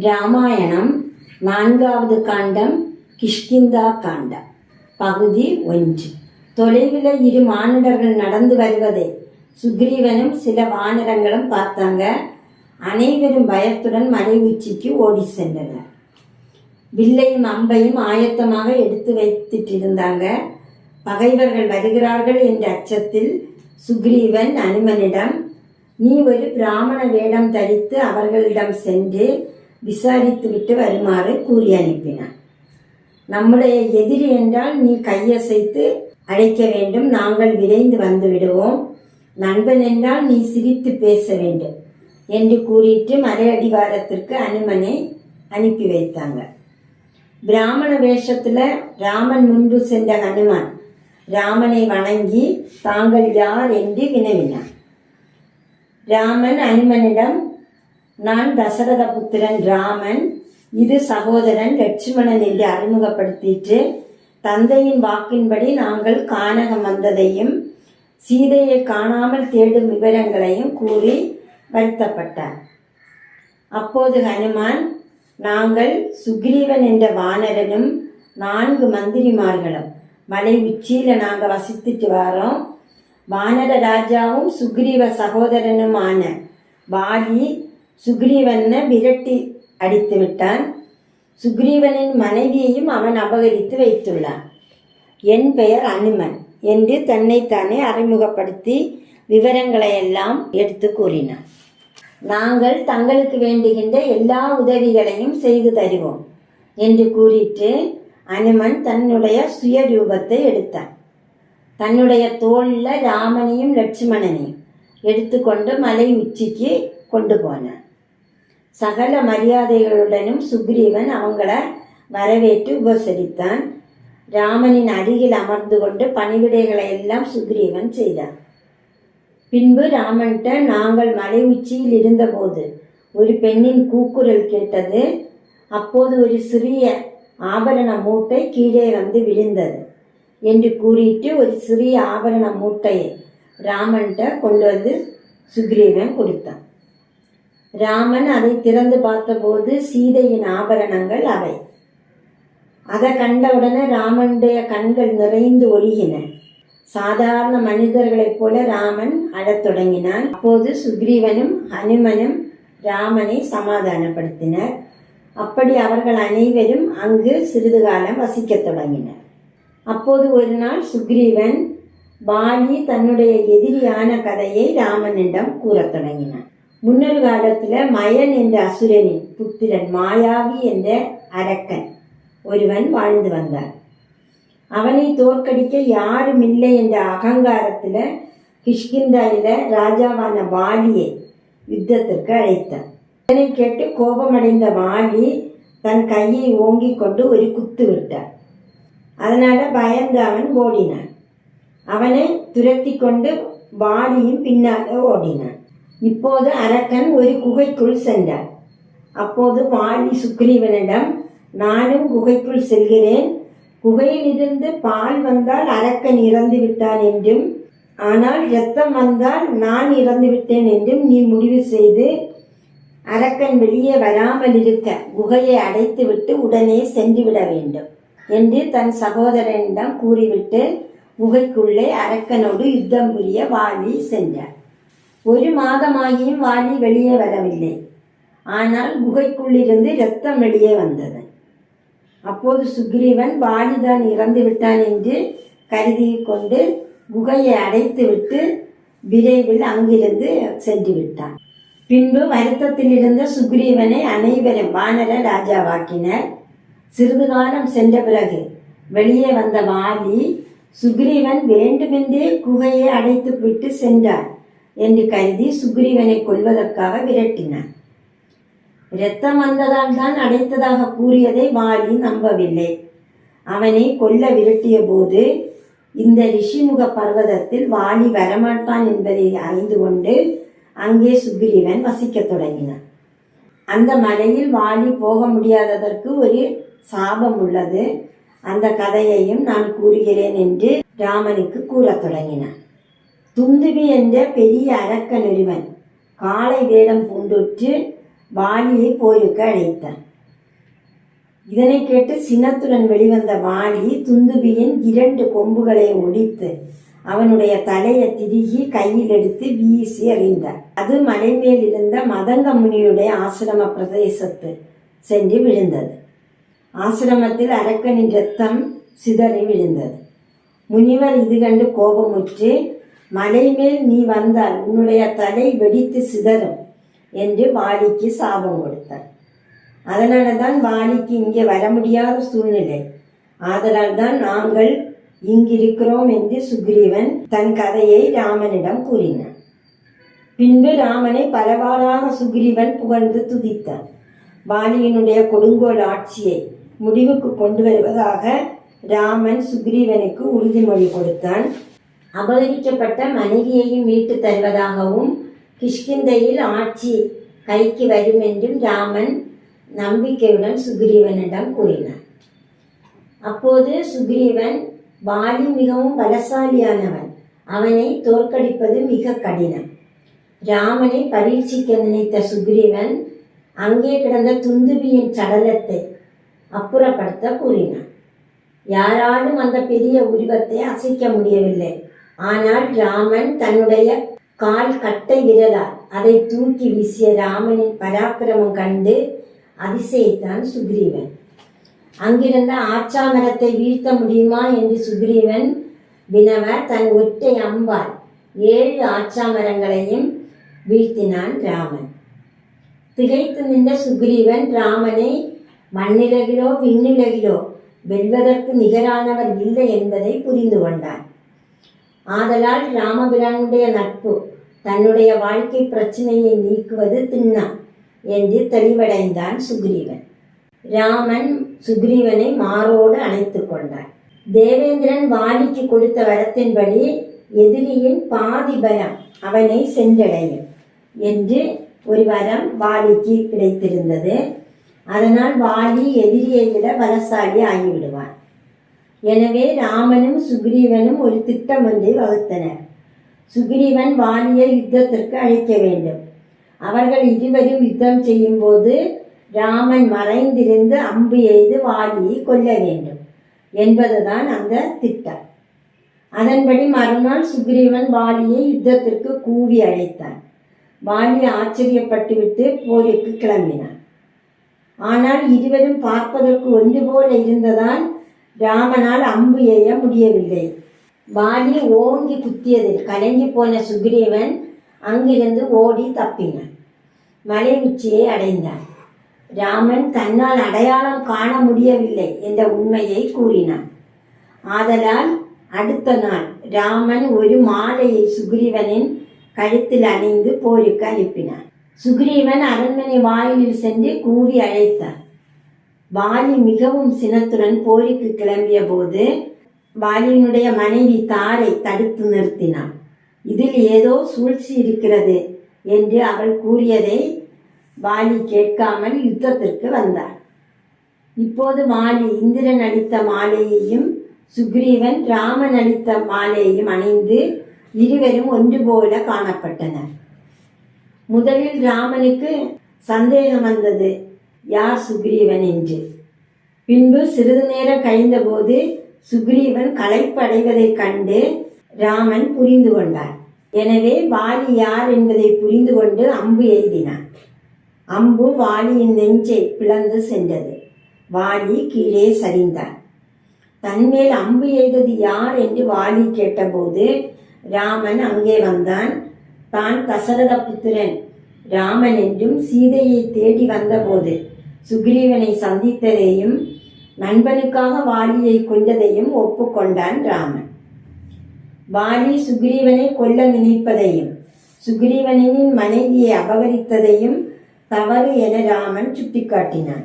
ராமாயணம் நான்காவது காண்டம் கிஷ்கிந்தா காண்டம். பகுதி ஒன்று. தொலைவில் இரு மானிடர்கள் நடந்து வருவதை. சுக்ரீவனும் சில வானரங்களும் பார்த்தாங்க. அனைவரும் பயத்துடன் மலை உச்சிக்கு ஓடி சென்றனர். வில்லையும் அம்பையும் ஆயத்தமாக எடுத்து வைத்துட்டு இருந்தாங்க பகைவர்கள் வருகிறார்கள் என்ற அச்சத்தில் சுக்ரீவன் அனுமனிடம் நீ ஒரு பிராமண வேடம் தரித்து அவர்களிடம் சென்று விசாரித்துவிட்டு வருமாறு கூறி அனுப்பினான் நம்முடைய எதிரி என்றால் நீ கையசைத்து அழைக்க வேண்டும். நாங்கள் விரைந்து வந்து விடுவோம். நண்பன் என்றால் நீ சிரித்து பேச வேண்டும் என்று கூறிட்டு மலை அடிவாரத்திற்கு அனுமனை அனுப்பி வைத்தாங்க. பிராமண வேஷத்துல ராமன் முன்பு சென்ற ஹனுமான் ராமனை வணங்கி தாங்கள் யார்? என்று வினவினான். ராமன் அனுமனிடம் நான் தசரத புத்திரன் ராமன் இது சகோதரன் லட்சுமணன் என்று அறிமுகப்படுத்திட்டு தந்தையின் வாக்கின்படி நாங்கள் கானகம் வந்ததையும் சீதையை காணாமல் தேடும் விவரங்களையும் கூறி வருத்தப்பட்டார். அப்போது ஹனுமான் நாங்கள் சுக்ரீவன் என்ற வானரனும் நான்கு மந்திரிமார்களும் மலை உச்சியில் நாங்கள் வசித்துட்டு வரோம். வானர ராஜாவும் சுக்ரீவ சகோதரனுமான வாலி சுக்ரீவனை விரட்டி அடித்து விட்டான். சுக்ரீவனின் மனைவியையும் அவன் அபகரித்து வைத்துள்ளான். என் பெயர் அனுமன் என்று தன்னைத்தானே அறிமுகப்படுத்தி விவரங்களை எல்லாம் எடுத்து கூறினான். நாங்கள் தங்களுக்கு வேண்டுகின்ற எல்லா உதவிகளையும் செய்து தருவோம் என்று கூறிட்டு அனுமன் தன்னுடைய சுயரூபத்தை எடுத்தான். தன்னுடைய தோளில் ராமனையும் லட்சுமணனையும் எடுத்துக்கொண்டு மலை உச்சிக்கு கொண்டு போனான். சகல மரியாதைகளுடனும் சுக்ரீவன் அவங்கள வரவேற்று உபசரித்தான். ராமனின் அருகில் அமர்ந்து கொண்டு பணிவிடைகளை எல்லாம் சுக்ரீவன் செய்தான். பின்பு ராமன்கிட்ட நாங்கள் மலை உச்சியில் இருந்தபோது ஒரு பெண்ணின் கூக்குரல் கேட்டது. அப்போது ஒரு சிறிய ஆபரண மூட்டை கீழே வந்து விழுந்தது என்று கூறிட்டு ஒரு சிறிய ஆபரண மூட்டையை ராமன்கிட்ட கொண்டு வந்து சுக்ரீவன் கொடுத்தான். ராமன் அதை திறந்து பார்த்தபோது சீதையின் ஆபரணங்கள் அவை. அதை கண்டவுடனே ராமனுடைய கண்கள் நிறைந்து ஒழுகின. சாதாரண மனிதர்களைப் போல ராமன் அழத் தொடங்கினான். அப்போது சுக்ரீவனும் ஹனுமனும் ராமனை சமாதானப்படுத்தினர். அப்படி அவர்கள் அனைவரும் அங்கு சிறிது காலம் வசிக்கத் தொடங்கினர். அப்போது ஒரு நாள் சுக்ரீவன் பாலி தன்னுடைய எதிரியான கதையை ராமனிடம் கூறத் தொடங்கினான். முன்னொரு காலத்தில் மயன் என்ற அசுரனின் புத்திரன் மாயாவி என்ற அரக்கன் ஒருவன் வாழ்ந்து வந்தான். அவனை தோற்கடிக்க யாரும் இல்லை என்ற அகங்காரத்தில் கிஷ்கிந்தாயில ராஜாவான வாலியை யுத்தத்திற்கு அழைத்தான். இதனை கேட்டு கோபமடைந்த வாலி தன் கையை ஓங்கிக் கொண்டு ஒரு குத்து விட்டான். அதனால பயந்து அவன் ஓடினான். அவனை துரத்தி கொண்டு வாலியும் பின்னாக ஓடினான். இப்போது அரக்கன் ஒரு குகைக்குள் சென்றார். அப்போது வாலி சுக்ரீவனிடம் நானும் குகைக்குள் செல்கிறேன். குகையிலிருந்து பால் வந்தால் அரக்கன் இறந்து விட்டான் என்றும் ஆனால் இரத்தம் வந்தால் நான் இறந்து விட்டேன் என்றும் நீ முடிவு செய்து அரக்கன் வெளியே வராமல் இருக்க குகையை அடைத்துவிட்டு உடனே சென்று விட வேண்டும் என்று தன் சகோதரனிடம் கூறிவிட்டு குகைக்குள்ளே அரக்கனோடு யுத்தம் புரிய வாழி சென்றார். ஒரு மாதமாகியும் வாலி வெளியே வரவில்லை. ஆனால் குகைக்குள்ளிருந்து இரத்தம் வெளியே வந்தது. அப்போது சுக்ரீவன் வாலிதான் இறந்து விட்டான் என்று கருதி கொண்டு குகையை அடைத்துவிட்டு விரைவில் அங்கிருந்து சென்று விட்டான். பின்பு வருத்தத்தில் இருந்த சுக்ரீவனை அனைவரும் வானர ராஜாவாக்கினர். சிறிது காலம் சென்ற பிறகு வெளியே வந்த வாலி சுக்ரீவன் வேண்டுமென்றே குகையை அடைத்து விட்டு சென்றார். என்று கருதி சுக்ரீவனை கொல்வதற்காக விரட்டினார். இரத்தம் வந்ததால் தான் அடைத்ததாக கூறியதை வாலி நம்பவில்லை. அவனை கொல்ல விரட்டிய போது இந்த ரிஷிமுக பர்வதத்தில் வாலி வரமாட்டான் என்பதை அறிந்து கொண்டு அங்கே சுக்ரீவன் வசிக்கத் தொடங்கினான். அந்த மலையில் வாலி போக முடியாததற்கு ஒரு சாபம் உள்ளது. அந்த கதையையும் நான் கூறுகிறேன் என்று ராமனுக்கு கூறத் தொடங்கினான். துந்துவி என்ற பெரிய அரக்கன் ஒருவன் காலை வேடம் பூண்டுற்று வாலியை போருக்கு அழைத்தான். இதனை கேட்டு சினத்துடன் வெளிவந்த வாலி துந்துபியின் இரண்டு கொம்புகளை ஒடித்து அவனுடைய தலையை திருகி கையில் எடுத்து வீசி எறிந்தார் அது மலை மேல் இருந்த மதங்க முனியுடைய ஆசிரம பிரதேசத்து சென்று விழுந்தது. ஆசிரமத்தில் அரக்கனின் ரத்தம் சிதறி விழுந்தது. முனிவர் இது கண்டு கோபமுற்று மலை மேல் நீ வந்தால் உன்னுடைய தலை வெடித்து சிதறும் என்று வாலிக்கு சாபம் கொடுத்தார். அதனால தான் வாலிக்கு இங்கே வர முடியாத சூழ்நிலை. ஆதலால் தான் நாங்கள் இங்கிருக்கிறோம் என்று சுக்ரீவன் தன் கதையை ராமனிடம் கூறினான் பின்பு ராமனை பலவாறாக சுக்ரீவன் புகழ்ந்து துதித்தான் வாலியினுடைய கொடுங்கோல் ஆட்சியை முடிவுக்கு கொண்டு வருவதாக ராமன் சுக்ரீவனுக்கு உறுதிமொழி கொடுத்தான். அபகரிக்கப்பட்ட மனைவியையும் மீட்டு தருவதாகவும் கிஷ்கிந்தையில் ஆட்சி கைக்கு வரும் என்றும் ராமன் நம்பிக்கையுடன் சுக்ரீவனிடம் கூறினான். அப்போது சுக்ரீவன் பாலி மிகவும் பலசாலியானவன். அவனை தோற்கடிப்பது மிக கடினம். ராமனை பரீட்சிக்க நினைத்த சுக்ரீவன் அங்கே கிடந்த துந்துபியின் சடலத்தை அப்புறப்படுத்த கூறினான். யாராலும் அந்த பெரிய உருவத்தை அசைக்க முடியவில்லை. ஆனால் ராமன் தன்னுடைய கால் கட்டை விரலால் அதை தூக்கி வீசிய ராமனின் பராக்கிரமம் கண்டு அதிசயித்தான் சுக்ரீவன். அங்கிருந்த ஆச்சாமரத்தை வீழ்த்த முடியுமா என்று சுக்ரீவன் வினவ தன் ஒற்றை அம்பால் ஏழு ஆச்சாமரங்களையும் வீழ்த்தினான் ராமன். திகைத்து நின்ற சுக்ரீவன் ராமனை மண்ணிலகிலோ விண்ணிலகிலோ வெல்வதற்கு நிகரானவர் இல்லை என்பதை புரிந்து கொண்டான். ஆதலால் ராமபிரானுடைய நட்பு தன்னுடைய வாழ்க்கை பிரச்சனையை நீக்குவது திண்ணம் என்று தெளிவடைந்தான் சுக்ரீவன். ராமன் சுக்ரீவனை மாரோடு அணைத்து கொண்டான். தேவேந்திரன் வாலிக்கு கொடுத்த வரத்தின்படி எதிரியின் பாதி பலம் அவனை சென்றடையும் என்று ஒரு வரம் வாலிக்கு கிடைத்திருந்தது. அதனால் வாலி எதிரியை விட பலசாலி ஆகிவிடுவான். எனவே ராமனும் சுக்ரீவனும் ஒரு திட்டம் ஒன்றை வகுத்தனர். சுக்ரீவன் வாலியை யுத்தத்திற்கு அழைக்க வேண்டும். அவர்கள் இருவரும் யுத்தம் செய்யும்போது ராமன் மறைந்திருந்து அம்பு எய்து வாலியை கொல்ல வேண்டும் என்பதுதான் அந்த திட்டம். அதன்படி மறுநாள் சுக்ரீவன் வாலியை யுத்தத்திற்கு கூவி அழைத்தான். வாலி ஆச்சரியப்பட்டுவிட்டு போருக்கு கிளம்பினான். ஆனால் இருவரும் பார்ப்பதற்கு ஒன்று போல இருந்ததால் ராமனால் அம்பு எய்ய முடியவில்லை. வாலி ஓங்கி குத்தியதில் கலங்கி போன சுக்ரீவன் அங்கிருந்து ஓடி தப்பினான். மலை உச்சியை அடைந்தான். ராமன் தன்னால் அடையாளம் காண முடியவில்லை என்ற உண்மையை கூறினான். ஆதலால் அடுத்த நாள் ராமன் ஒரு மாலையை சுக்ரீவனின் கழுத்தில் அணிந்து போருக்கு அனுப்பினான். சுக்ரீவன் அரண்மனை வாயிலில் சென்று கூவி அழைத்தான். வாலி மிகவும் சினத்துடன் போருக்கு கிளம்பிய போது வாலியினுடைய மனைவி தாரை தடுத்து நிறுத்தினான் இதில் ஏதோ சூழ்ச்சி இருக்கிறது என்று அவள் கூறியதை வாலி கேட்காமல் யுத்தத்திற்கு வந்தார் இப்போது வாலி இந்திரன் அளித்த மாலையையும் சுக்ரீவன் ராமன் அளித்த மாலையையும் அணிந்து இருவரும் ஒன்று போல காணப்பட்டனர். முதலில் ராமனுக்கு சந்தேகம் வந்தது. யார் சுக்ரீவன் என்று பின்பு சிறிது நேரம் கழிந்தபோது சுக்ரீவன் களைப்படைவதைக் கண்டு ராமன் புரிந்து கொண்டார் எனவே வாலி யார் என்பதை புரிந்து கொண்டு அம்பு எய்தினான் அம்பு வாலியின் நெஞ்சை பிளந்து சென்றது. வாலி கீழே சரிந்தான். தன்மேல் அம்பு எய்தது யார் என்று வாலி கேட்டபோது ராமன் அங்கே வந்தான். தான் தசரத புத்திரன் ராமன் என்றும் சீதையை தேடி வந்தபோது சுக்ரீவனை சந்தித்ததையும் நண்பனுக்காக வாலியை கொண்டதையும் ஒப்புக்கொண்டான் ராமன். வாலி சுக்ரீவனை கொல்ல நினைப்பதையும் சுக்ரீவனின் மனைவியை அபகரித்ததையும் தவறு என ராமன் சுட்டிக்காட்டினான்.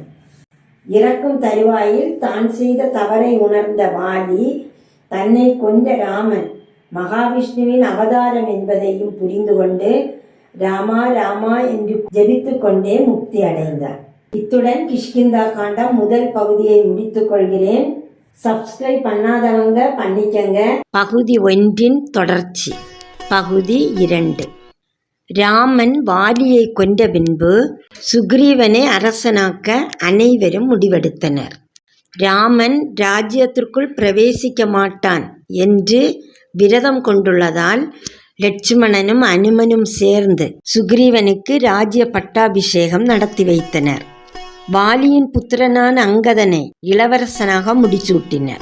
இறக்கும் தருவாயில் தான் செய்த தவறை உணர்ந்த வாலி தன்னை கொண்ட ராமன் மகாவிஷ்ணுவின் அவதாரம் என்பதையும் புரிந்து கொண்டு ராமா ராமா என்று ஜெபித்து கொண்டே முக்தி அடைந்தார். இத்துடன் கிஷ்கிந்தா காண்டம் முதல் பகுதியை முடித்துக் கொள்கிறேன். சப்ஸ்கிரைப் பண்ணாதவங்க பண்ணிக்கங்க. பகுதி ஒன்றின் தொடர்ச்சி. பகுதி இரண்டு. ராமன் வாலியை கொன்ற பின்பு சுக்ரீவனை அரசனாக்க அனைவரும் முடிவெடுத்தனர். ராமன் ராஜ்யத்திற்குள் பிரவேசிக்க மாட்டான் என்று விரதம் கொண்டுள்ளதால் லட்சுமணனும் அனுமனும் சேர்ந்து சுக்ரீவனுக்கு ராஜ்ய பட்டாபிஷேகம் நடத்தி வைத்தனர். வாலியின் புத்திரனான அங்கதனை இளவரசனாக முடிசூட்டினர்.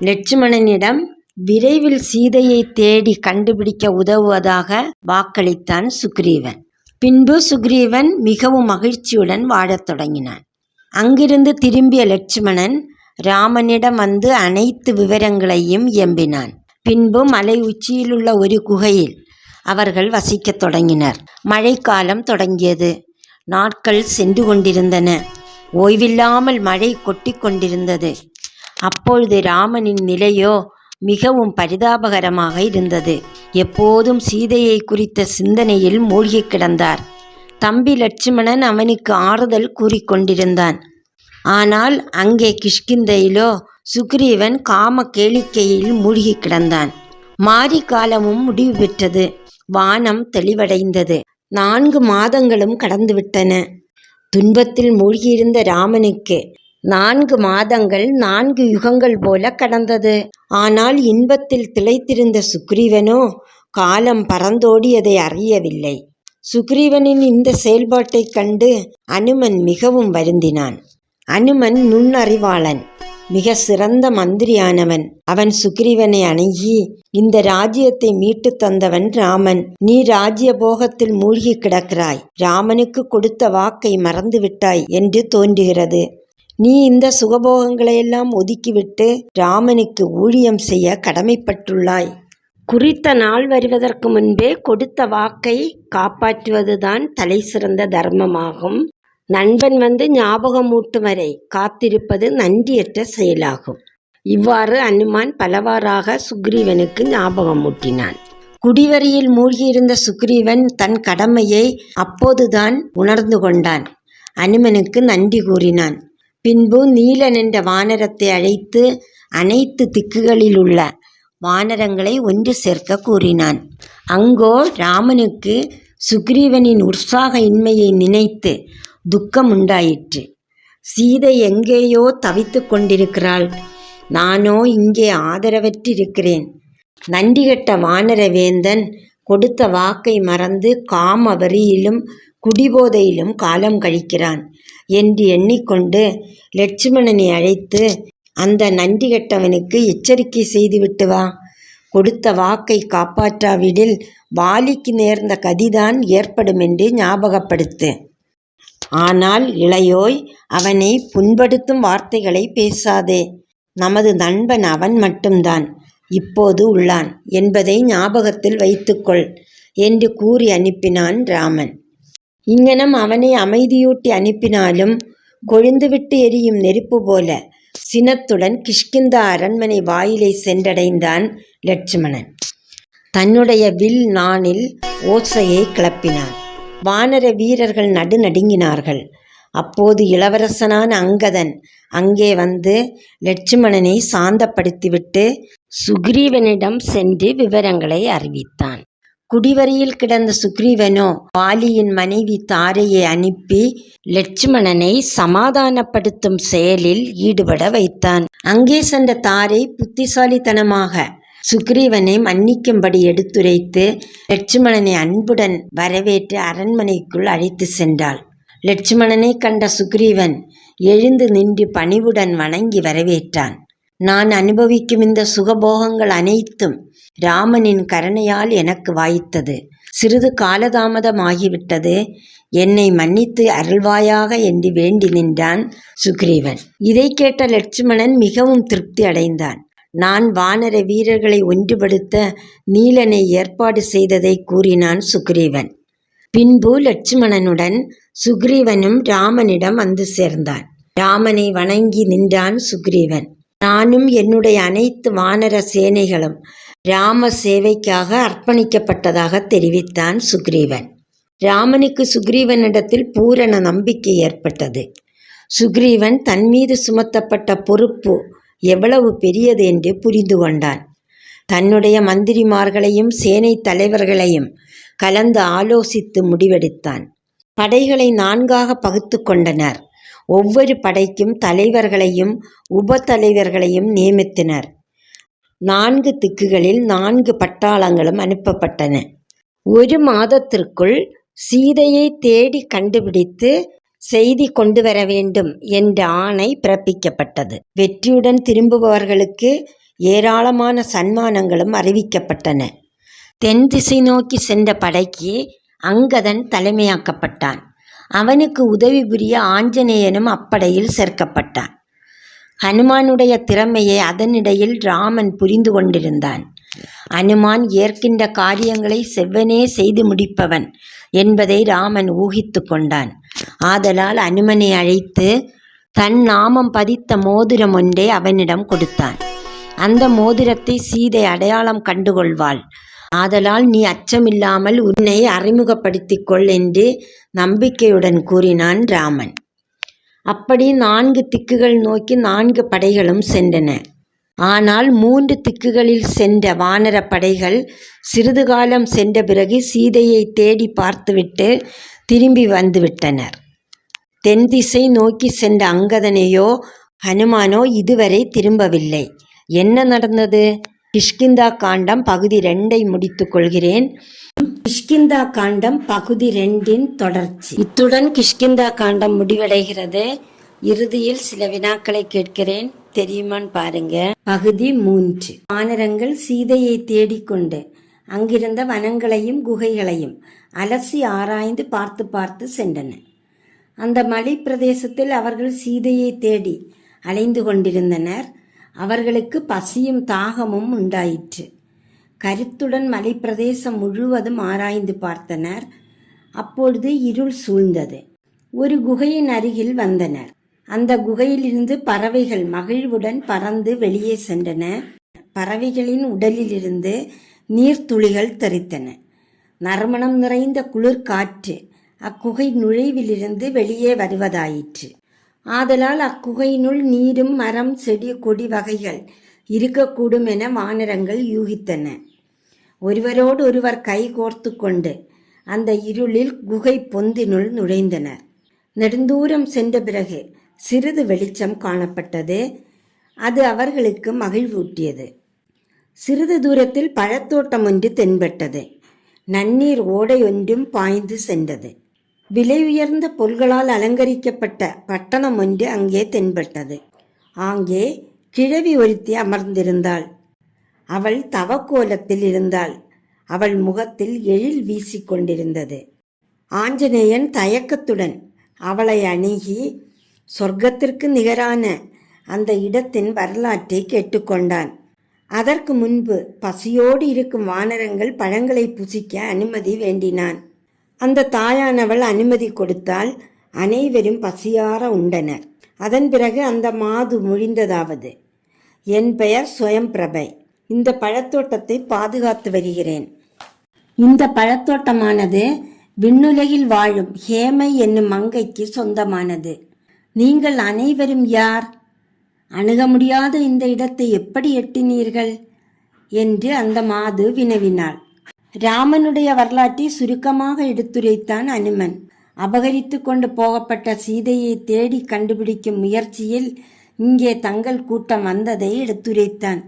லட்சுமணனிடம் விரைவில் சீதையை தேடி கண்டுபிடிக்க உதவுவதாக வாக்களித்தான் சுக்ரீவன். பின்பு சுக்ரீவன் மிகவும் மகிழ்ச்சியுடன் வாழத் தொடங்கினான். அங்கிருந்து திரும்பிய லட்சுமணன் ராமனிடம் வந்து அனைத்து விவரங்களையும் எம்பினான் பின்பு மலை உச்சியிலுள்ள ஒரு குகையில் அவர்கள் வசிக்கத் தொடங்கினர். மழைக்காலம் தொடங்கியது. நாட்கள் சென்று கொண்டிருந்தன. ஓய்வில்லாமல் மழை கொட்டி கொண்டிருந்தது. அப்பொழுது ராமனின் நிலையோ மிகவும் பரிதாபகரமாக இருந்தது. எப்போதும் சீதையை குறித்த சிந்தனையில் மூழ்கிக் கிடந்தார். தம்பி லட்சுமணன் அவனுக்கு ஆறுதல் கூறிக்கொண்டிருந்தான் ஆனால் அங்கே கிஷ்கிந்தையிலோ சுக்ரீவன் காம கேளிக்கையில் மூழ்கி கிடந்தான். மாரி காலமும் முடிவு பெற்றது. வானம் தெளிவடைந்தது. நான்கு மாதங்களும் கடந்துவிட்டன. துன்பத்தில் மூழ்கியிருந்த ராமனுக்கு நான்கு மாதங்கள் நான்கு யுகங்கள் போல கடந்தது. ஆனால் இன்பத்தில் திளைத்திருந்த சுக்ரீவனோ காலம் பறந்தோடியதை அறியவில்லை. சுக்ரீவனின் இந்த செயல்பாட்டைக் கண்டு அனுமன் மிகவும் வருந்தினான். அனுமன் நுண்ணறிவாளன். மிக சிறந்த மந்திரியானவன். அவன் சுக்ரீவனை அணுகி இந்த ராஜ்யத்தை மீட்டு தந்தவன் ராமன். நீ ராஜ்ய போகத்தில் மூழ்கி கிடக்கிறாய். ராமனுக்கு கொடுத்த வாக்கை மறந்துவிட்டாய் என்று தோன்றுகிறது. நீ இந்த சுகபோகங்களையெல்லாம் ஒதுக்கிவிட்டு ராமனுக்கு ஊழியம் செய்ய கடமைப்பட்டுள்ளாய். குறித்த நாள் வருவதற்கு முன்பே கொடுத்த வாக்கை காப்பாற்றுவதுதான் தலை சிறந்த தர்மமாகும். நண்பன் வந்து ஞாபகமூட்டும் வரை காத்திருப்பது நன்றியற்ற செயலாகும். இவ்வாறு அனுமான் பலவாறாக சுக்ரீவனுக்கு ஞாபகமூட்டினான். குடிவரியில் மூழ்கியிருந்த சுக்ரீவன் தன் கடமையை அப்போதுதான் உணர்ந்து கொண்டான். அனுமனுக்கு நன்றி கூறினான். பின்பு நீலன் என்ற வானரத்தை அழைத்து அனைத்து திக்குகளில் உள்ள வானரங்களை ஒன்று சேர்க்க கூறினான். அங்கோ ராமனுக்கு சுக்ரீவனின் உற்சாக இன்மையை நினைத்து துக்கம் உண்டாயிற்று சீதை எங்கேயோ தவித்து கொண்டிருக்கிறாள். நானோ இங்கே ஆதரவற்றிருக்கிறேன். நன்றிகட்ட வானர வேந்தன் கொடுத்த வாக்கை மறந்து காம வரியிலும் குடிபோதையிலும் காலம் கழிக்கிறான் என்று எண்ணிக்கொண்டு லட்சுமணனை அழைத்து அந்த நன்றி கெட்டவனுக்கு எச்சரிக்கை செய்துவிட்டு வா. கொடுத்த வாக்கை காப்பாற்றாவிடில் வாலிக்கு நேர்ந்த கதிதான் ஏற்படும் என்று ஞாபகப்படுத்து. ஆனால் இளையோய் அவனை புண்படுத்தும் வார்த்தைகளை பேசாதே. நமது நண்பன் அவன் மட்டும்தான். இப்போது உள்ளான். என்பதை ஞாபகத்தில் வைத்துக்கொள் என்று கூறி அனுப்பினான் ராமன். இங்கனம் அவனை அமைதியூட்டி அனுப்பினாலும் கொழுந்துவிட்டு எரியும் நெருப்பு போல சினத்துடன் கிஷ்கிந்தா அரண்மனை வாயிலை சென்றடைந்தான் லட்சுமணன். தன்னுடைய வில் நாணில் ஓசையை கிளப்பினான். வானர வீரர்கள் நடுநடுங்கினார்கள். அப்போது இளவரசனான அங்கதன் அங்கே வந்து லட்சுமணனை சாந்தப்படுத்திவிட்டு சுக்ரீவனிடம் சென்று விவரங்களை அறிவித்தான். குடிவரியில் கிடந்த சுக்ரீவனோ வாலியின் மனைவி தாரையை அனுப்பி லட்சுமணனை சமாதானப்படுத்தும் செயலில் ஈடுபட வைத்தான். அங்கே சென்ற தாரை புத்திசாலித்தனமாக சுக்ரீவனை மன்னிக்கும்படி எடுத்துரைத்து லட்சுமணனை அன்புடன் வரவேற்று அரண்மனைக்குள் அழைத்து சென்றாள். லட்சுமணனை கண்ட சுக்ரீவன் எழுந்து நின்று பணிவுடன் வணங்கி வரவேற்றான். நான் அனுபவிக்கும் இந்த சுகபோகங்கள் அனைத்தும் ராமனின் கருணையால் எனக்கு வாய்த்தது. சிறிது காலதாமதமாகிவிட்டது. என்னை மன்னித்து அருள்வாயாக என்று வேண்டி நின்றான் சுக்ரீவன். இதை கேட்ட லட்சுமணன் மிகவும் திருப்தி அடைந்தான். நான் வானர வீரர்களை ஒன்றுபடுத்த நீலனை ஏற்பாடு செய்ததை கூறினான் சுக்ரீவன். பின்பு லட்சுமணனுடன் சுக்ரீவனும் ராமனிடம் வந்து சேர்ந்தான். ராமனை வணங்கி நின்றான் சுக்ரீவன். நானும் என்னுடைய அனைத்து வானர சேனைகளும் ராம சேவைக்காக அர்ப்பணிக்கப்பட்டதாக தெரிவித்தான் சுக்ரீவன். ராமனுக்கு சுக்ரீவனிடத்தில் பூரண நம்பிக்கை ஏற்பட்டது. சுக்ரீவன் தன் மீது சுமத்தப்பட்ட பொறுப்பு எவ்வளவு பெரியது என்று புரிந்து கொண்டான். தன்னுடைய மந்திரிமார்களையும் சேனை தலைவர்களையும் கலந்து ஆலோசித்து முடிவெடுத்தான். படைகளை நான்காக பகுத்து கொண்டனர். ஒவ்வொரு படைக்கும் தலைவர்களையும் உபதலைவர்களையும் நியமித்தனர். நான்கு திக்குகளில் நான்கு பட்டாளங்களும் அனுப்பப்பட்டன. ஒரு மாதத்திற்குள் சீதையை தேடி கண்டுபிடித்து செய்தி கொண்டு வர வேண்டும் என்ற ஆணை பிறப்பிக்கப்பட்டது. வெற்றியுடன் திரும்புபவர்களுக்கு ஏராளமான சன்மானங்களும் அறிவிக்கப்பட்டன. தென் திசை நோக்கி சென்ற படைக்கு அங்கதன் தலைமையாக்கப்பட்டான். அவனுக்கு உதவி புரிய ஆஞ்சநேயனும் அப்படையில் சேர்க்கப்பட்டான். ஹனுமானுடைய திறமையை அதனிடையில் ராமன் புரிந்து கொண்டிருந்தான். அனுமான் ஏற்கின்ற காரியங்களை செவ்வனே செய்து முடிப்பவன். என்பதை ராமன் ஊகித்து கொண்டான். ஆதலால் அனுமனை அழைத்து தன் நாமம் பதித்த மோதிரம் ஒன்றை அவனிடம் கொடுத்தான். அந்த மோதிரத்தை சீதை அடையாளம் கண்டுகொள்வாள். ஆதலால் நீ அச்சமில்லாமல் உன்னை அறிமுகப்படுத்திக் கொள் என்று நம்பிக்கையுடன் கூறினான் ராமன். அப்படி நான்கு திக்குகள் நோக்கி நான்கு படைகளும் சென்றன. ஆனால் மூன்று திக்குகளில் சென்ற வானர படைகள் சிறிது காலம் சென்ற பிறகு சீதையை தேடி பார்த்துவிட்டு திரும்பி வந்துவிட்டனர். தென் திசை நோக்கி சென்ற அங்கதனையோ ஹனுமானோ இதுவரை திரும்பவில்லை. என்ன நடந்தது? கிஷ்கிந்தா காண்டம் பகுதி ரெண்டை முடித்துக் கொள்கிறேன். கிஷ்கிந்தா காண்டம் பகுதி ரெண்டின் தொடர்ச்சி. இத்துடன் கிஷ்கிந்தா காண்டம் முடிவடைகிறது. இறுதியில் சில வினாக்களை கேட்கிறேன். தெரியுமான்னு பாருங்க. பகுதி மூன்று. வானரங்கள் சீதையை தேடிக்கொண்டு அங்கிருந்த வனங்களையும் குகைகளையும் அலசி ஆராய்ந்து பார்த்து பார்த்து சென்றன. அந்த மலை பிரதேசத்தில் அவர்கள் சீதையை தேடி அலைந்து கொண்டிருந்தனர். அவர்களுக்கு பசியும் தாகமும் உண்டாயிற்று. கருத்துடன் மலைப்பிரதேசம் முழுவதும் ஆராய்ந்து பார்த்தனர். அப்பொழுது இருள் சூழ்ந்தது. ஒரு குகையின் அருகில் வந்தனர். அந்த குகையிலிருந்து பறவைகள் மகிழ்வுடன் பறந்து வெளியே சென்றன. பறவைகளின் உடலிலிருந்து நீர்த்துளிகள் தெறித்தன. நறுமணம் நிறைந்த குளிர் காற்று அக்குகை நுழைவிலிருந்து வெளியே வருவதாயிற்று. ஆதலால் அக்குகையினுள் நீரும் மரம் செடி கொடி வகைகள் இருக்கக்கூடும் என வானரங்கள் யூகித்தன. ஒருவரோடு ஒருவர் கை கோர்த்து கொண்டு அந்த இருளில் குகை பொந்தினுள் நுழைந்தனர். நெடுந்தூரம் சென்ற பிறகு சிறிது வெளிச்சம் காணப்பட்டது. அது அவர்களுக்கு மகிழ்வூட்டியது. சிறிது தூரத்தில் பழத்தோட்டம் ஒன்று தென்பட்டது. நன்னீர் ஓடை ஒன்றும் பாய்ந்து சென்றது. விலை உயர்ந்த பொருள்களால் அலங்கரிக்கப்பட்ட பட்டணம் ஒன்று அங்கே தென்பட்டது. ஆங்கே கிழவி ஒருத்தி அமர்ந்திருந்தாள். அவள் தவக்கோலத்தில் இருந்தாள். அவள் முகத்தில் எழில் வீசிக்கொண்டிருந்தது. ஆஞ்சநேயன் தயக்கத்துடன் அவளை அணுகி சொர்க்கத்திற்கு நிகரான அந்த இடத்தின் வரலாற்றை கேட்டுக்கொண்டான். அதற்கு முன்பு பசியோடு இருக்கும் வானரங்கள் பழங்களை புசிக்க அனுமதி வேண்டினான். அந்த தாயானவள் அனுமதி கொடுத்தால் அனைவரும் பசியார உண்டனர். அதன் பிறகு அந்த மாது மொழிந்ததாவது என் பெயர் சுயம்பிரபை. இந்த பழத்தோட்டத்தை பாதுகாத்து வருகிறேன். இந்த பழத்தோட்டமானது விண்ணுலகில் வாழும் ஹேமை என்னும் மங்கைக்கு சொந்தமானது. நீங்கள் அனைவரும் யார்? அணுக முடியாத இந்த இடத்தை எப்படி எட்டினீர்கள்? என்று அந்த மாது வினவினாள். ராமனுடைய வரலாற்றை சுருக்கமாக எடுத்துரைத்தான் அனுமன். அபகரித்து கொண்டு போகப்பட்ட சீதையை தேடி கண்டுபிடிக்கும் முயற்சியில் இங்கே தங்கள் கூட்டம் வந்ததை எடுத்துரைத்தான்.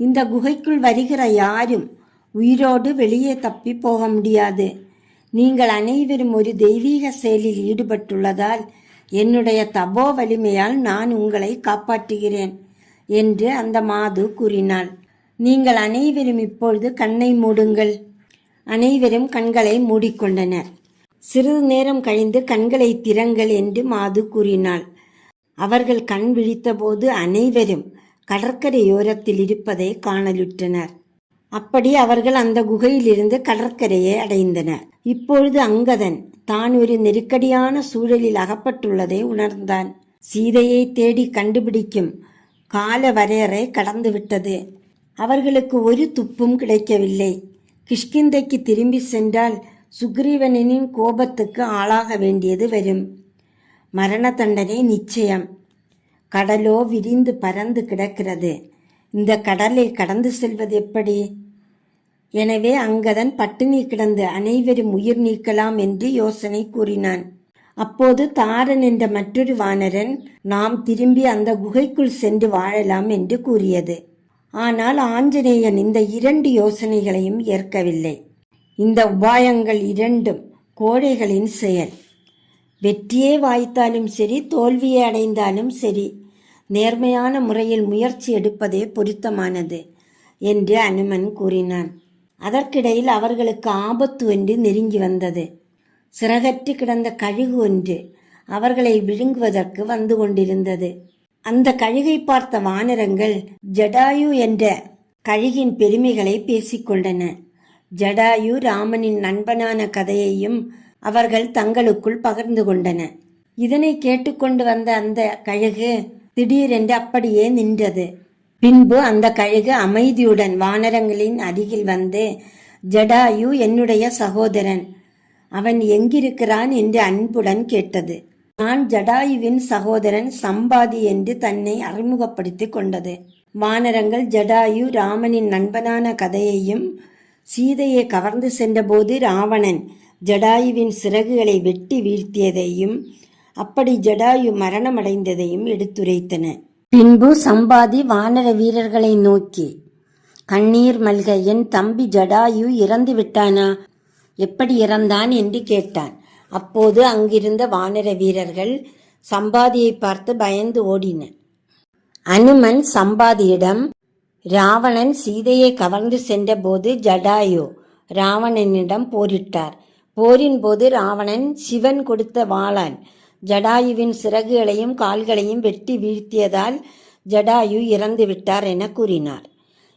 இந்த குகைக்குள் வருகிற யாரும் உயிரோடு வெளியே தப்பி போக முடியாது. நீங்கள் அனைவரும் ஒரு தெய்வீக செயலில் ஈடுபட்டுள்ளதால் என்னுடைய தபோ வலிமையால் நான் உங்களை காப்பாற்றுகிறேன் என்று அந்த மாது கூறினாள். நீங்கள் அனைவரும் இப்பொழுது கண்ணை மூடுங்கள். அனைவரும் கண்களை மூடிக்கொண்டனர். சிறிது நேரம் கழிந்து கண்களை திறங்கள் என்று மாது கூறினாள். அவர்கள் கண் விழித்தபோது அனைவரும் கடற்கரையோரத்தில் இருப்பதை காணலுற்றனர். அப்படி அவர்கள் அந்த குகையிலிருந்து கடற்கரையை அடைந்தனர். இப்பொழுது அங்கதன் தான் ஒரு நெருக்கடியான சூழலில் அகப்பட்டுள்ளதை உணர்ந்தான். சீதையை தேடி கண்டுபிடிக்கும் கால வரையறை கடந்துவிட்டது. அவர்களுக்கு ஒரு துப்பும் கிடைக்கவில்லை. கிஷ்கிந்தைக்கு திரும்பி சென்றால் சுக்ரீவனின் கோபத்துக்கு ஆளாக வேண்டியது வரும். மரண தண்டனை நிச்சயம். கடலோ விரிந்து பறந்து கிடக்கிறது. இந்த கடலை கடந்து செல்வது எப்படி? எனவே அங்கதன் பட்டினி கிடந்து அனைவரும் உயிர் நீக்கலாம் என்று யோசனை கூறினான். அப்போது தாரன் என்ற மற்றொரு வானரன் நாம் திரும்பி அந்த குகைக்குள் சென்று வாழலாம் என்று கூறியது. ஆனால் ஆஞ்சநேயன் இந்த இரண்டு யோசனைகளையும் ஏற்கவில்லை. இந்த உபாயங்கள் இரண்டும் கோழைகளின் செயல். வெற்றியே வாய்த்தாலும் சரி தோல்வியை அடைந்தாலும் சரி நேர்மையான முறையில் முயற்சி எடுப்பதே பொருத்தமானது என்று அனுமன் கூறினான். அதற்கிடையில் அவர்களுக்கு ஆபத்து ஒன்று நெருங்கி வந்தது. சிறகற்று கிடந்த கழுகு ஒன்று அவர்களை விழுங்குவதற்கு வந்து கொண்டிருந்தது. அந்த கழுகை பார்த்த வானரங்கள் ஜடாயு என்ற கழுகின் பெருமைகளை பேசிக்கொண்டன ஜடாயு ராமனின் நண்பனான கதையையும் அவர்கள் தங்களுக்குள் பகிர்ந்து கொண்டன. இதனை கேட்டுக்கொண்டு வந்த அந்த கழுகு திடீரென்று அப்படியே நின்றது. பின்பு அந்த கழுகு அமைதியுடன் வானரங்களின் அருகில் வந்து ஜடாயு என்னுடைய சகோதரன் அவன் எங்கிருக்கிறான்? என்று அன்புடன் கேட்டது. நான் ஜடாயுவின் சகோதரன் சம்பாதி என்று தன்னை அறிமுகப்படுத்திக் கொண்டது. வானரங்கள் ஜடாயு ராமனின் நண்பனான கதையையும் சீதையை கவர்ந்து சென்றபோது ராவணன் ஜடாயுவின் சிறகுகளை வெட்டி வீழ்த்தியதையும் அப்படி ஜடாயு மரணமடைந்ததையும் எடுத்துரைத்தன. பின்பு சம்பாதி வானர வீரர்களை நோக்கி கண்ணீர் மல்க என் தம்பி ஜடாயு இறந்து விட்டானா? எப்படி இறந்தான்? என்று கேட்டான். அப்போது அங்கிருந்த வானர வீரர்கள் சம்பாதியை பார்த்து பயந்து ஓடின அனுமன் சம்பாதியிடம் ராவணன் சீதையை கவர்ந்து சென்றபோது ஜடாயு ராவணனிடம் போரிட்டார். போரின் போது ராவணன் சிவன் கொடுத்த வாளான். ஜடாயுவின் சிறகுகளையும் கால்களையும் வெட்டி வீழ்த்தியதால் ஜடாயு இறந்து விட்டார் என கூறினார்.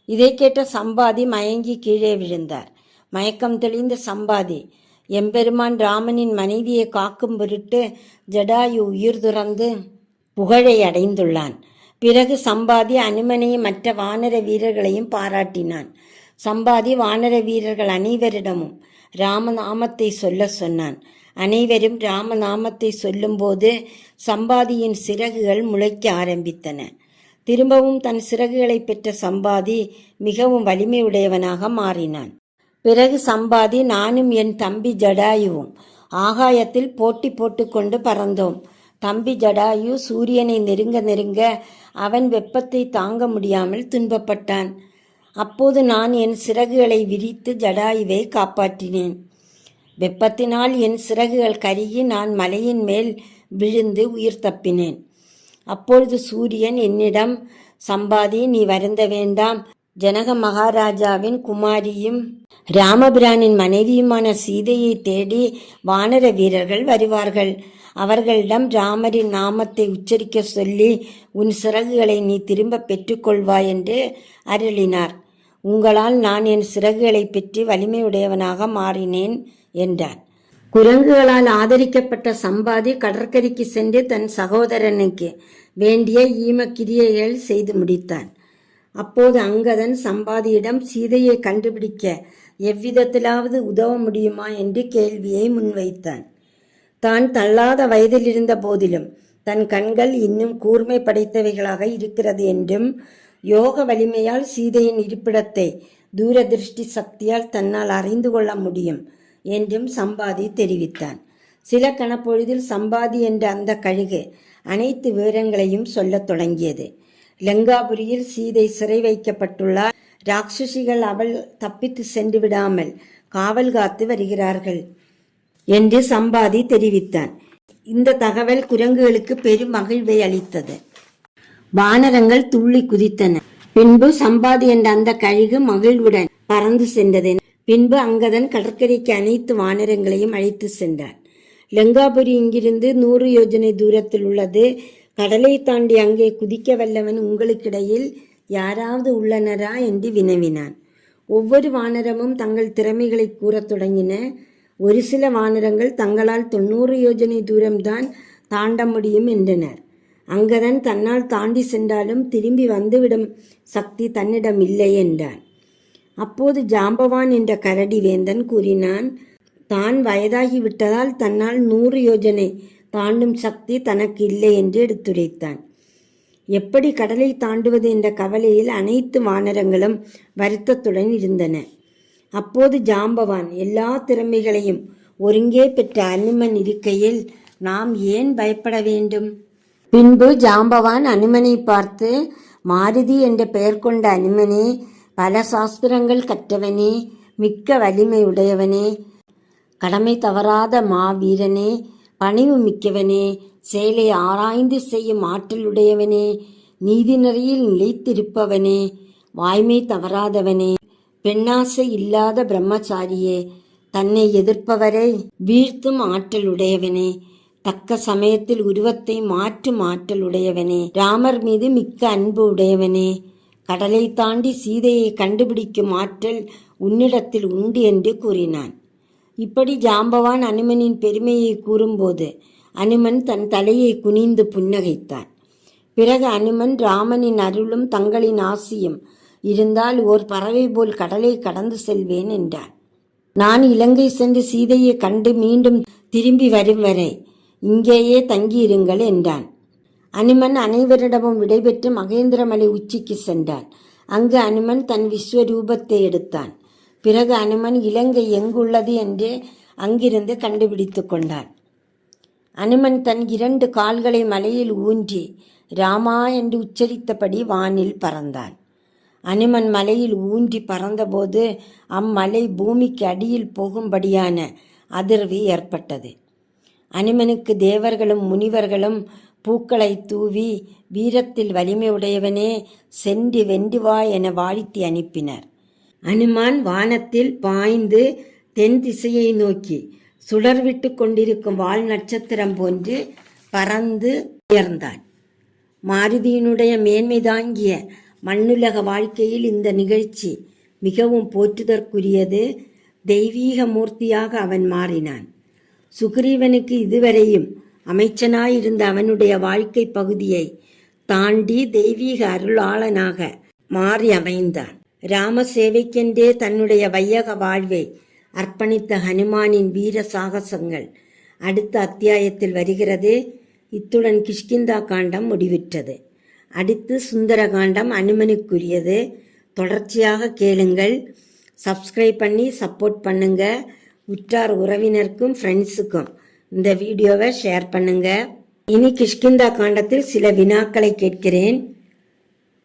இதை கேட்ட சம்பாதி மயங்கி கீழே விழுந்தார். மயக்கம் தெளிந்த சம்பாதி எம்பெருமான் ராமனின் மனைவியை காக்கும் பொருட்டு ஜடாயு உயிர் துறந்து புகழை அடைந்துள்ளான். பிறகு சம்பாதி அனுமனையும் மற்ற வானர வீரர்களையும் பாராட்டினான். சம்பாதி வானர வீரர்கள் அனைவரிடமும் ராமநாமத்தை சொல்ல சொன்னான். அனைவரும் ராமநாமத்தை சொல்லும்போது சம்பாதியின் சிறகுகள் முளைக்க ஆரம்பித்தன. திரும்பவும் தன் சிறகுகளை பெற்ற சம்பாதி மிகவும் வலிமையுடையவனாக மாறினான். பிறகு சம்பாதி நானும் என் தம்பி ஜடாயுவும். ஆகாயத்தில் போட்டி போட்டுக்கொண்டு பறந்தோம். தம்பி ஜடாயு சூரியனை நெருங்க நெருங்க அவன் வெப்பத்தை தாங்க முடியாமல் துன்பப்பட்டான். அப்போது நான் என் சிறகுகளை விரித்து ஜடாயுவை காப்பாற்றினேன். வெப்பத்தினால் என் சிறகுகள் கருகி நான் மலையின் மேல் விழுந்து உயிர் தப்பினேன். அப்பொழுது சூரியன் என்னிடம் சம்பாதி நீ வருந்த வேண்டாம். ஜனக மகாராஜாவின் குமாரியும் ராமபிரானின் மனைவியுமான சீதையை தேடி வானர வீரர்கள் வருவார்கள். அவர்களிடம் ராமரின் நாமத்தை உச்சரிக்க சொல்லி உன் சிறகுகளை நீ திரும்ப பெற்றுக்கொள்வாய் என்று அருளினார். உங்களால் நான் என் சிறகுகளை பெற்று வலிமையுடையவனாக மாறினேன். என்றார் குரங்குகளால் ஆதரிக்கப்பட்ட சம்பாதி கடற்கரைக்கு சென்று தன் சகோதரனுக்கு வேண்டிய ஈமக்கிரியைகள் செய்து முடித்தான். அப்போது அங்கதன் சம்பாதியிடம் சீதையை கண்டுபிடிக்க எவ்விதத்திலாவது உதவ முடியுமா என்று கேள்வியை முன்வைத்தான். தான் தள்ளாத வயதில் இருந்த போதிலும் தன் கண்கள் இன்னும் கூர்மை படைத்தவைகளாக இருக்கிறது என்றும் யோக வலிமையால் சீதையின் இருப்பிடத்தை தூரதிருஷ்டி சக்தியால் தன்னால் அறிந்து கொள்ள முடியும். என்றும் சம்பாதி தெரிவித்தான். சில கணப்பொழுதில் சம்பாதி என்ற அந்த கழுகு அனைத்து விவரங்களையும் சொல்லத் தொடங்கியது. லங்காபுரியில் சீதை சிறை வைக்கப்பட்டுள்ளார். ராட்சசிகள் அவள் தப்பித்து சென்று விடாமல் காவல் காத்து வருகிறார்கள் என்று சம்பாதி தெரிவித்தான். இந்த தகவல் குரங்குகளுக்கு பெரும் மகிழ்வை அளித்தது. வானரங்கள் துள்ளி குதித்தன. பின்பு சம்பாதி என்ற அந்த கழுகு மகிழ்வுடன் பறந்து சென்றது. பின்பு அங்கதன் கடற்கரைக்கு அனைத்து வானரங்களையும் அழைத்து சென்றான். லங்காபுரி இங்கிருந்து நூறு யோஜனை தூரத்தில் உள்ளது. கடலை தாண்டி அங்கே குதிக்க வல்லவன் உங்களுக்கிடையில் யாராவது உள்ளனரா என்று வினவினான். ஒவ்வொரு வானரமும் தங்கள் திறமைகளை கூறத் தொடங்கின. ஒரு சில வானரங்கள் தங்களால் தொண்ணூறு யோஜனை தூரம்தான் தாண்ட முடியும் என்றனர். அங்கதன் தன்னால் தாண்டி சென்றாலும் திரும்பி வந்துவிடும் சக்தி தன்னிடம் இல்லை என்றான். அப்போது ஜாம்பவான் என்ற கரடி வேந்தன் கூறினான் தான் வயதாகி விட்டதால் தன்னால் நூறு யோஜனை தாண்டும் சக்தி தனக்கு இல்லை என்று எடுத்துரைத்தான். எப்படி கடலை தாண்டுவது என்ற கவலையில் அனைத்து வானரங்களும் வருத்தத்துடன் இருந்தன. அப்போது ஜாம்பவான் எல்லா திறமைகளையும் ஒருங்கே பெற்ற அனுமன் இருக்கையில் நாம் ஏன் பயப்பட வேண்டும்? பின்பு ஜாம்பவான் அனுமனை பார்த்து மாருதி என்ற பெயர் கொண்ட அனுமனே பல சாஸ்திரங்கள் கற்றவனே மிக்க வலிமை உடையவனே கடமை தவறாத மாவீரனே பணிவு மிக்கவனே செயலை ஆராய்ந்து செய்யும் ஆற்றலுடையவனே நீதி நெறியில் நிலைத்திருப்பவனே வாய்மை தவறாதவனே பெண்ணாசை இல்லாத பிரம்மச்சாரியே தன்னை எதிர்ப்பவரை வீழ்த்தும் ஆற்றலுடையவனே தக்க சமயத்தில் உருவத்தை மாற்றும் ஆற்றலுடையவனே ராமர் மீது மிக்க அன்பு உடையவனே கடலை தாண்டி சீதையை கண்டுபிடிக்கும் ஆற்றல் உன்னிடத்தில் உண்டு என்று கூறினான். இப்படி ஜாம்பவான் அனுமனின் பெருமையை கூறும்போது அனுமன் தன் தலையை குனிந்து புன்னகைத்தான். பிறகு அனுமன் ராமனின் அருளும் தங்களின் ஆசியும் இருந்தால் ஓர் பறவை போல் கடலை கடந்து செல்வேன் என்றான். நான் இலங்கை சென்று சீதையை கண்டு மீண்டும் திரும்பி வரும் வரை இங்கேயே தங்கியிருங்கள் என்றான். அனுமன் அனைவரிடமும் விடைபெற்று மகேந்திரமலை உச்சிக்கு சென்றான். அங்கு அனுமன் தன் விஸ்வரூபத்தை எடுத்தான். பிறகு அனுமன் இலங்கை எங்குள்ளது என்று அங்கிருந்து கண்டுபிடித்து கொண்டான். அனுமன் தன் இரண்டு கால்களை மலையில் ஊன்றி ராமா என்று உச்சரித்தபடி வானில் பறந்தான். அனுமன் மலையில் ஊன்றி பறந்தபோது அம்மலை பூமிக்கு அடியில் போகும்படியான அதிர்வு ஏற்பட்டது. அனுமனுக்கு தேவர்களும் முனிவர்களும் பூக்களை தூவி வீரத்தில் வலிமையுடையவனே சென்று வென்று வா என வாழ்த்தி அனுப்பினர். அனுமான் வானத்தில் பாய்ந்து தென் திசையை நோக்கி சுடர்விட்டு கொண்டிருக்கும் வால் நட்சத்திரம் போன்று பறந்து உயர்ந்தான். மாருதியினுடைய மேன்மை தாங்கிய மண்ணுலக வாழ்க்கையில் இந்த நிகழ்ச்சி மிகவும் போற்றுதற்குரியது. தெய்வீக மூர்த்தியாக அவன் மாறினான். சுக்ரீவனுக்கு இதுவரையும் அமைச்சனாயிருந்த அவனுடைய வாழ்க்கை பகுதியை தாண்டி தெய்வீக அருளாளனாக மாறி அமைந்தான். ராம சேவைக்கென்றே தன்னுடைய வையக வாழ்வை அர்ப்பணித்த ஹனுமானின் வீர சாகசங்கள் அடுத்த அத்தியாயத்தில் வருகிறது. இத்துடன் கிஷ்கிந்தா காண்டம் முடிவிட்டது. அடுத்து சுந்தர காண்டம் அனுமனுக்குரியது. தொடர்ச்சியாக கேளுங்கள். சப்ஸ்கிரைப் பண்ணி சப்போர்ட் பண்ணுங்க. உற்றார் உறவினருக்கும் ஃப்ரெண்ட்ஸுக்கும் இந்த வீடியோவை ஷேர் பண்ணுங்க. இனி கிஷ்கிந்தா காண்டத்தில் சில வினாக்களை கேட்கிறேன்.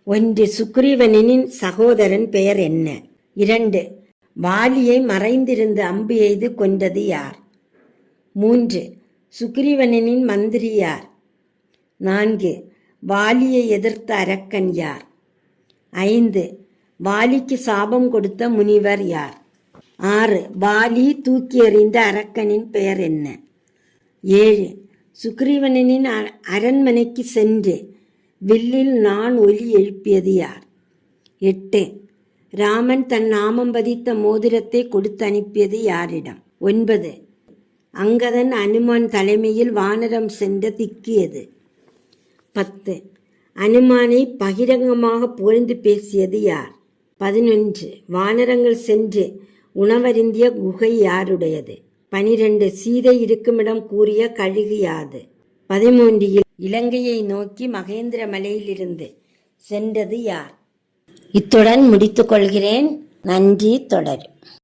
ஒன்று சுக்ரீவனின் சகோதரன் பெயர் என்ன? இரண்டு வாலியை மறைந்திருந்து அம்பு எய்து கொண்டது யார்? மூன்று சுக்ரீவனின் மந்திரி யார்? நான்கு வாலியை எதிர்த்த அரக்கன் யார்? ஐந்து வாலிக்கு சாபம் கொடுத்த முனிவர் யார்? ஆறு வாலி தூக்கி எறிந்த அரக்கனின் பெயர் என்ன? ஏழு. சுக்ரீவனின் அ- அரண்மனைக்கு சென்று வில்லில் நான் ஒலி எழுப்பியது யார்? எட்டு. ராமன் தன் நாமம் பதித்த மோதிரத்தை கொடுத்து அனுப்பியது யாரிடம்? ஒன்பது. அங்கதன் அனுமான் தலைமையில் வானரம் சென்ற திக்கியது பத்து. அனுமானை பகிரங்கமாக புகழ்ந்து பேசியது யார்? பதினொன்று. வானரங்கள் சென்று உணவருந்திய குகை யாருடையது? பனிரெண்டு சீதை இருக்குமிடம் கூறிய கழுகு யாது? பதிமூன்று இலங்கையை நோக்கி மகேந்திர மலையிலிருந்து சென்றது யார்? இத்துடன் முடித்துக் கொள்கிறேன். நன்றி தொடரும்.